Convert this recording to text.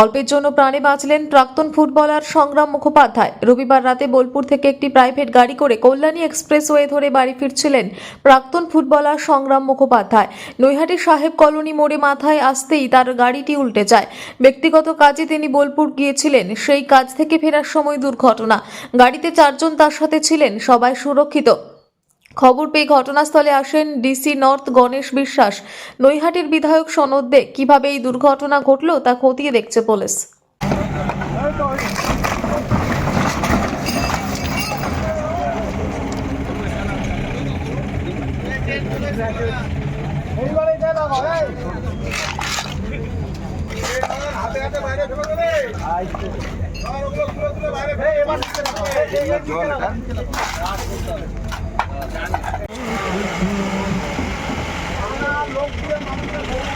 অল্পের জন্য প্রাণে বাঁচলেন প্রাক্তন ফুটবলার সংগ্রাম মুখোপাধ্যায়। রবিবার রাতে বোলপুর থেকে একটি প্রাইভেট গাড়ি করে কল্যাণী এক্সপ্রেসওয়ে ধরে বাড়ি ফিরছিলেন প্রাক্তন ফুটবলার সংগ্রাম মুখোপাধ্যায়। নৈহাটি সাহেব কলোনি মোড়ে মাথায় আসতেই তার গাড়িটি উল্টে যায়। ব্যক্তিগত কাজে তিনি বোলপুর গিয়েছিলেন, সেই কাজ থেকে ফেরার সময় দুর্ঘটনা। গাড়িতে চারজন তার সাথে ছিলেন, সবাই সুরক্ষিত। খবর পেয়ে ঘটনাস্থলে আসেন ডিসি নর্থ গণেশ বিশ্বাস। নৈহাটির বিধায়ক সনদ দে কীভাবে এই দুর্ঘটনা ঘটল তা খতিয়ে দেখছে পুলিশ। বাইরে ফেলে